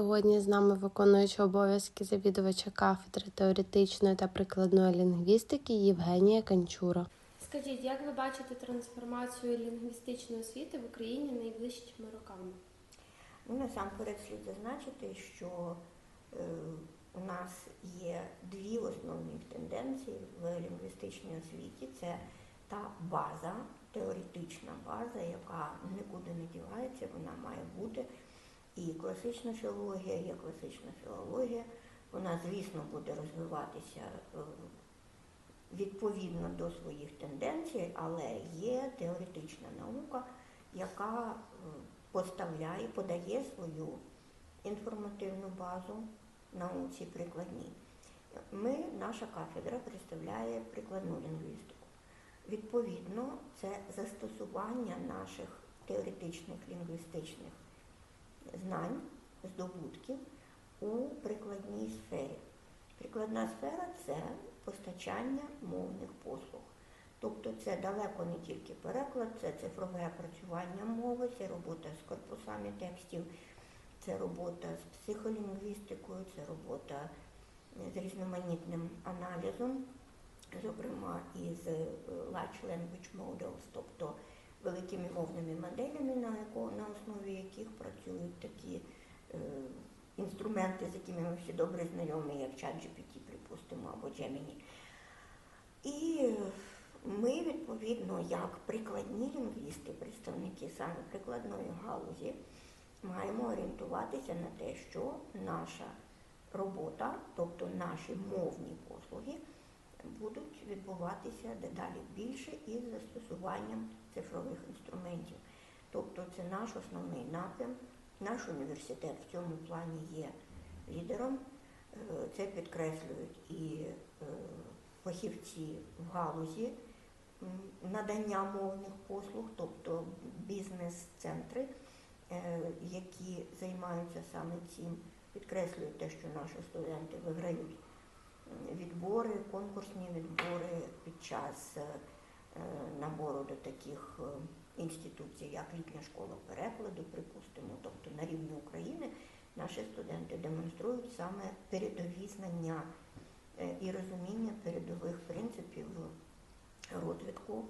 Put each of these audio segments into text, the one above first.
Сьогодні з нами виконуючи обов'язки завідувача кафедри теоретичної та прикладної лінгвістики Євгенія Канчура. Скажіть, як ви бачите трансформацію лінгвістичної освіти в Україні найближчими роками? Ну, насамперед слід зазначити, що е, у нас є дві основні тенденції в лінгвістичній освіті. Це та база, теоретична база, яка нікуди не дівається, вона має бути. І класична філологія є класична філологія. Вона, звісно, буде розвиватися е, відповідно до своїх тенденцій, але є теоретична наука, яка е, поставляє, подає свою інформативну базу науці прикладній. Ми, наша кафедра представляє прикладну лінгвістику. Відповідно, це застосування наших теоретичних лінгвістичних знань, здобутків у прикладній сфері. Прикладна сфера це постачання мовних послуг. Тобто це далеко не тільки переклад, це цифрове опрацювання мови, це робота з корпусами текстів, це робота з психолінгвістикою, це робота з різноманітним аналізом, зокрема із е, Large Language Models, тобто великими мовними моделями, на, яко, на основі яких працюють такі е, інструменти, з якими ми всі добре знайомі, як ChatGPT, припустимо, або Gemini. І ми, відповідно, як прикладні лінгвісти, представники саме прикладної галузі, маємо орієнтуватися на те, що наша робота, тобто наші мовні послуги, будуть відбуватися дедалі більше із застосуванням цифрових інструментів. Тобто це наш основний напрям. Наш університет в цьому плані є лідером. Е, Це підкреслюють і е, фахівці в галузі надання мовних послуг, тобто бізнес-центри, е, які займаються саме цим, підкреслюють те, що наші студенти виграють відбори, конкурсні відбори під час е, набору до таких е, інституцій, як літня школа перекладу, припустимо, тобто на рівні України наші студенти демонструють саме передові знання е, і розуміння передових принципів розвитку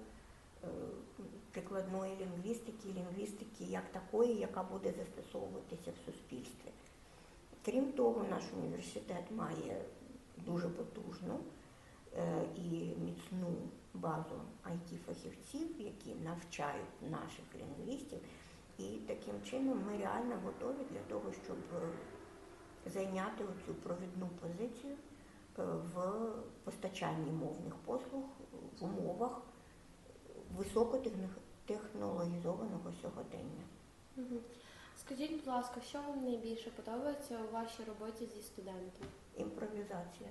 прикладної лінгвістики, лінгвістики як такої, яка буде застосовуватися в суспільстві. Крім того, наш університет має дуже потужну е, і міцну базу IT-фахівців, які навчають наших лінгвістів. І таким чином ми реально готові для того, щоб зайняти цю провідну позицію е, в постачанні мовних послуг в умовах високотехнологізованого сьогодення. Скажіть, будь ласка, що вам найбільше подобається у вашій роботі зі студентами? Імпровізація.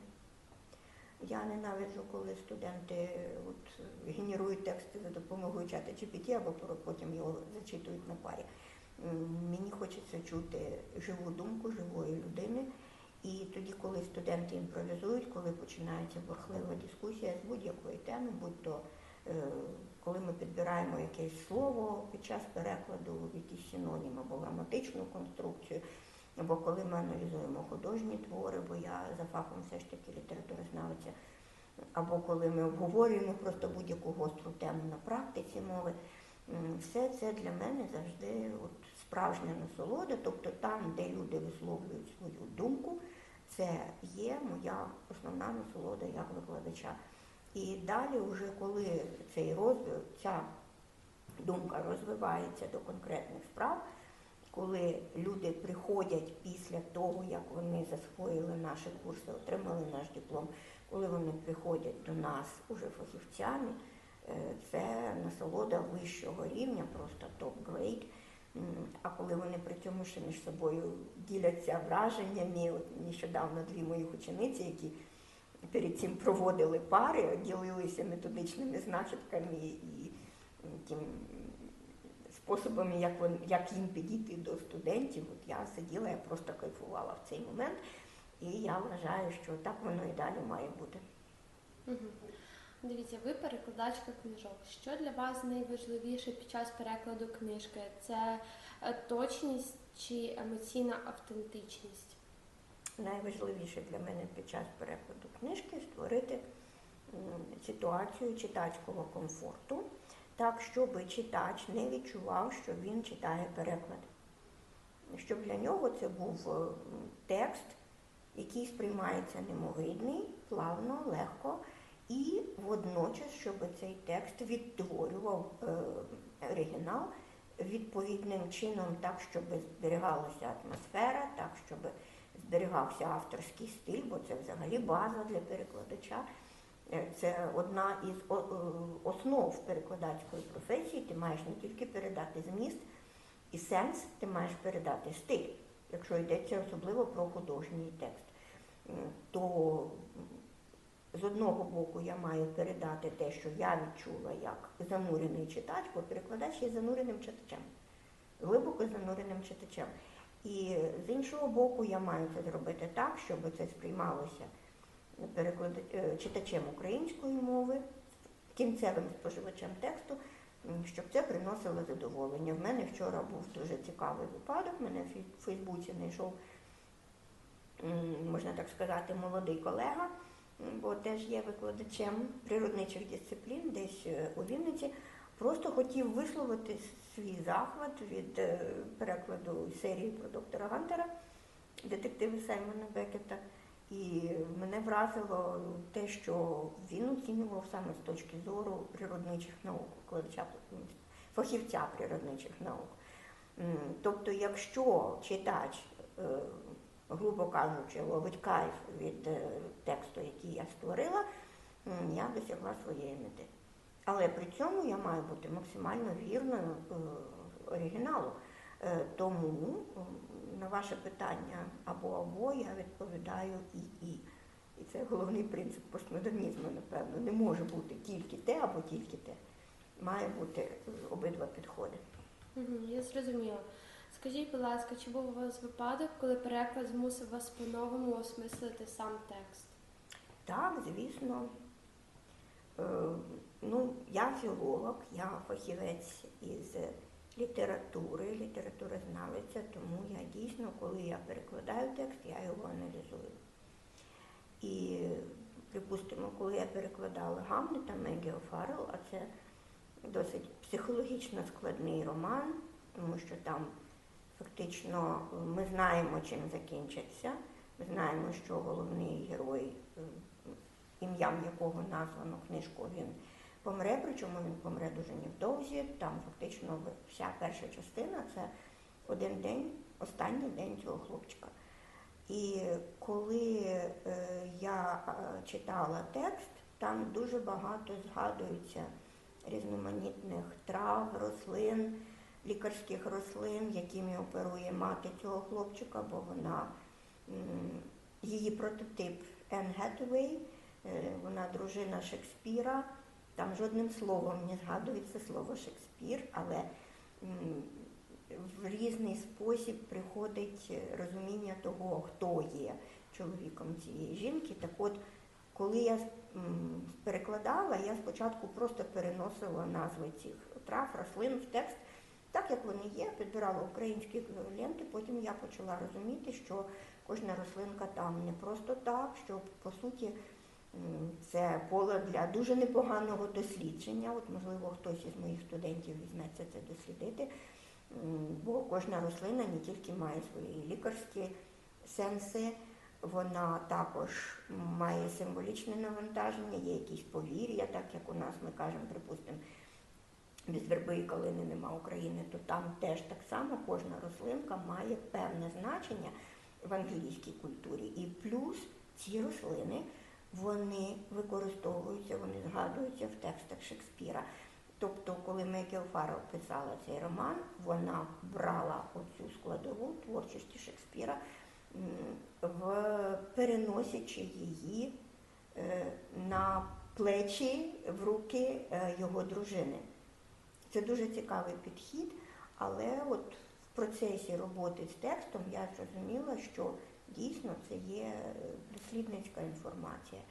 Я ненавиджу, коли студенти от, генерують тексти за допомогою чата GPT, або потім його зачитують на парі. Мені хочеться чути живу думку живої людини. І тоді, коли студенти імпровізують, коли починається бурхлива дискусія з будь-якої теми, будь то е, коли ми підбираємо якесь слово під час перекладу, якийсь синонім або граматичну конструкцію, або коли ми аналізуємо художні твори, бо я за фахом все ж таки літературознавиця, або коли ми обговорюємо просто будь-яку гостру тему на практиці мови, все це для мене завжди от справжня насолода, тобто там, де люди висловлюють свою думку, це є моя основна насолода як викладача. І далі, вже коли цей розвиток, ця думка розвивається до конкретних справ, коли люди приходять після того, як вони засвоїли наші курси, отримали наш диплом, коли вони приходять до нас уже фахівцями, е, це насолода вищого рівня, просто топ-грейд. А коли вони при цьому ще між собою діляться враженнями, от нещодавно дві моїх учениці, які перед цим проводили пари, ділилися методичними знахідками і тим способами, як, вон, як їм підійти до студентів. От я сиділа, я просто кайфувала в цей момент. І я вважаю, що так воно і далі має бути. Мгм. Дивіться, ви перекладачка книжок. Що для вас найважливіше під час перекладу книжки? Це е, точність чи емоційна автентичність? Найважливіше для мене під час перекладу книжки створити ситуацію читацького комфорту, так, щоб читач не відчував, що він читає переклад. Щоб для нього це був е, текст, який сприймається немовидний, плавно, легко, і водночас, щоб цей текст відтворював е, оригінал відповідним чином, так, щоб зберігалася атмосфера, так, щоб зберігався авторський стиль, бо це взагалі база для перекладача. Е, Це одна із е, основ перекладацької професії. Ти маєш не тільки передати зміст і сенс, ти маєш передати стиль, якщо йдеться особливо про художній текст. То з одного боку я маю передати те, що я відчула як занурений читач, бо перекладач є зануреним читачем, глибоко зануреним читачем. І з іншого боку, я маю це зробити так, щоб це сприймалося е, читачем української мови, кінцевим споживачем тексту, щоб це приносило задоволення. В мене вчора був дуже цікавий випадок. Мене в Фейсбуці знайшов, можна так сказати, молодий колега, бо теж є викладачем природничих дисциплін, десь е, у Вінниці. Просто хотів висловити свій захват від е, перекладу серії про доктора Гантера, детективи Саймона Бекета. І мене вразило те, що він оцінював саме з точки зору природничих наук, викладача фахівця природничих наук. Тобто, якщо читач, е, грубо кажучи, ловить кайф від е, тексту, який я створила, я досягла своєї мети. Але при цьому я маю бути максимально вірною е, оригіналу. Е, Тому на ваше питання або або я відповідаю і і. І це головний принцип постмодернізму, напевно. Не може бути тільки те або тільки те. Має бути е, обидва підходи. Я зрозуміла. Скажіть, будь ласка, чи був у вас випадок, коли переклад змусив вас по-новому осмислити сам текст? Так, звісно. Е, Ну, я філолог, я фахівець із літератури, літературознавиця, тому я дійсно, коли я перекладаю текст, я його аналізую. І, припустимо, коли я перекладала Гамлета Мегі О'Фаррелл, а це досить психологічно складний роман, тому що там фактично ми знаємо, чим закінчиться. Ми знаємо, що головний герой, е, ім'ям якого названо книжку, він помре, причому він помре дуже невдовзі. Там фактично вся перша частина це один день, останній день цього хлопчика. І коли е, я е, читала текст, там дуже багато згадується різноманітних трав, рослин, лікарських рослин, якими оперує мати цього хлопчика, бо вона її прототип Енн Гетуей, е, вона дружина Шекспіра. Там жодним словом не згадується слово Шекспір, але в різний спосіб приходить розуміння того, хто є чоловіком цієї жінки. Так от, коли я перекладала, я спочатку просто переносила назви цих трав, рослин в текст, так як вони є, підбирала українські еквіваленти, потім я почала розуміти, що кожна рослинка там не просто так, що по суті це поле для дуже непоганого дослідження. От, можливо, хтось із моїх студентів візьметься це дослідити. Бо кожна рослина не тільки має свої лікарські сенси, вона також має символічне навантаження, є якісь повір'я, так як у нас ми кажемо, припустимо, без верби і калини нема України, то там теж так само кожна рослинка має певне значення в англійській культурі. І плюс ці рослини вони використовуються, вони згадуються в текстах Шекспіра. Тобто, коли Мегі О'Фаррелл писала цей роман, вона брала оцю складову творчості Шекспіра, в переносячи її е, на плечі в руки е, його дружини. Це дуже цікавий підхід, але от в процесі роботи з текстом я зрозуміла, що дійсно це є дослідницька інформація.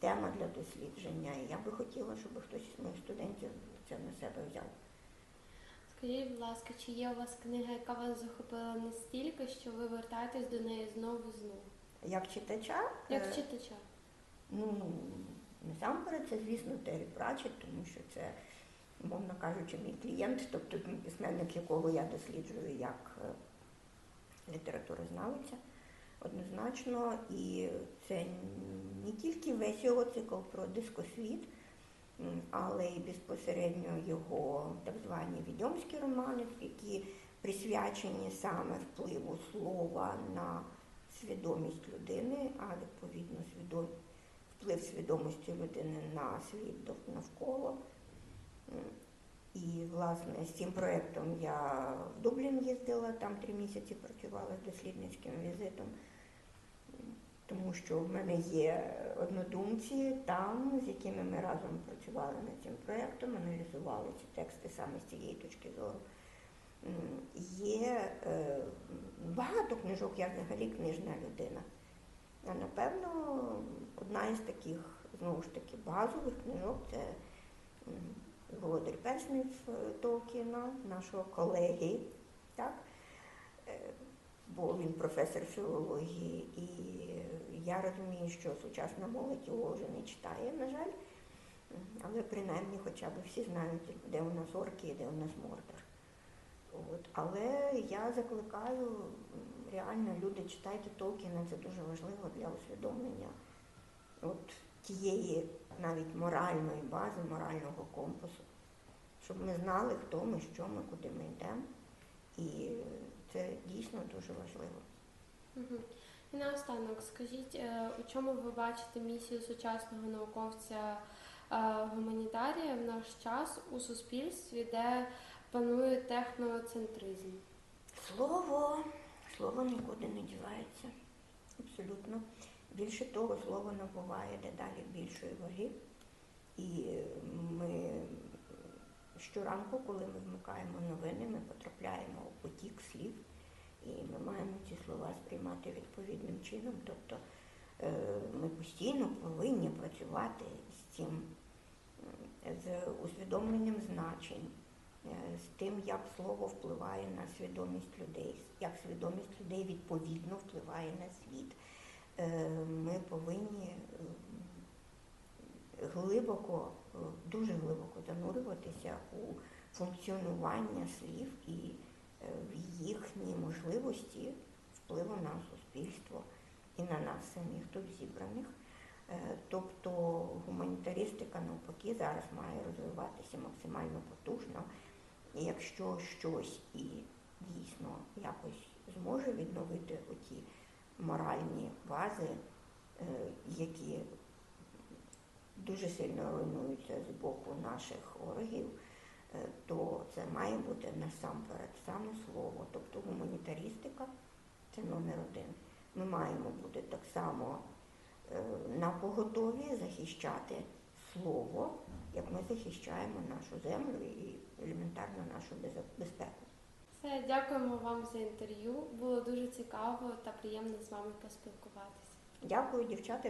тема для дослідження. І я би хотіла, щоб хтось з моїх студентів це на себе взяв. Скажіть, будь ласка, чи є у вас книга, яка вас захопила настільки, що ви вертаєтесь до неї знову і знову? Як читача, Як е, читача? Ну, насамперед, це, звісно, Террі Пратчет, тому що це, мовно кажучи, мій клієнт, тобто письменник, якого я досліджую як е, літературознавиця, однозначно. І це не тільки весь його цикл про дискосвіт, але й безпосередньо його так звані відьомські романи, які присвячені саме впливу слова на свідомість людини, а відповідно свідом... вплив свідомості людини на світ навколо. І, власне, з цим проєктом я в Дублін їздила, там три місяці працювала з дослідницьким візитом, тому що в мене є однодумці там, з якими ми разом працювали над цим проєктом, аналізували ці тексти саме з цієї точки зору. Є е, багато книжок, я взагалі книжна людина. А напевно, одна із таких, знову ж таки, базових книжок це Володар Перснів е, Толкіна, нашого колеги, так? Бо він професор філології, і я розумію, що сучасна молодь його вже не читає, на жаль. Але принаймні хоча б всі знають, де у нас орки і де у нас Мордор. От. Але я закликаю, реально люди читайте Толкіна, це дуже важливо для усвідомлення от тієї навіть моральної бази, морального компасу, щоб ми знали, хто ми, що ми, куди ми йдемо. І це дійсно дуже важливо. Мгм. І наостанок, скажіть, е, у чому ви бачите місію сучасного науковця е, гуманітарія в наш час у суспільстві, де панує техноцентризм? Слово, слово нікуди не дівається. Абсолютно. Більше того, слово набуває дедалі більшої ваги. І ми щоранку, коли ми вмикаємо новини, ми потрапляємо у потік слів, і ми маємо ці слова сприймати відповідним чином. Тобто е, ми постійно повинні працювати з цим, з усвідомленням значень, е, з тим, як слово впливає на свідомість людей, як свідомість людей відповідно впливає на світ. Е, Ми повинні глибоко, е, дуже глибоко занурюватися у функціонування слів і е, в їхні можливості впливу на суспільство і на нас самих тут зібраних. Е, Тобто гуманітаристика навпаки зараз має розвиватися максимально потужно. І якщо щось і дійсно якось зможе відновити оті моральні бази, які дуже сильно руйнуються з боку наших ворогів, е, то це має бути насамперед саме слово, тобто гуманітарістика це номер один. Ми маємо бути так само е, на поготові захищати слово, як ми захищаємо нашу землю і елементарно нашу безпеку. Все, дякуємо вам за інтерв'ю. Було дуже цікаво та приємно з вами поспілкуватися. Дякую, дівчата.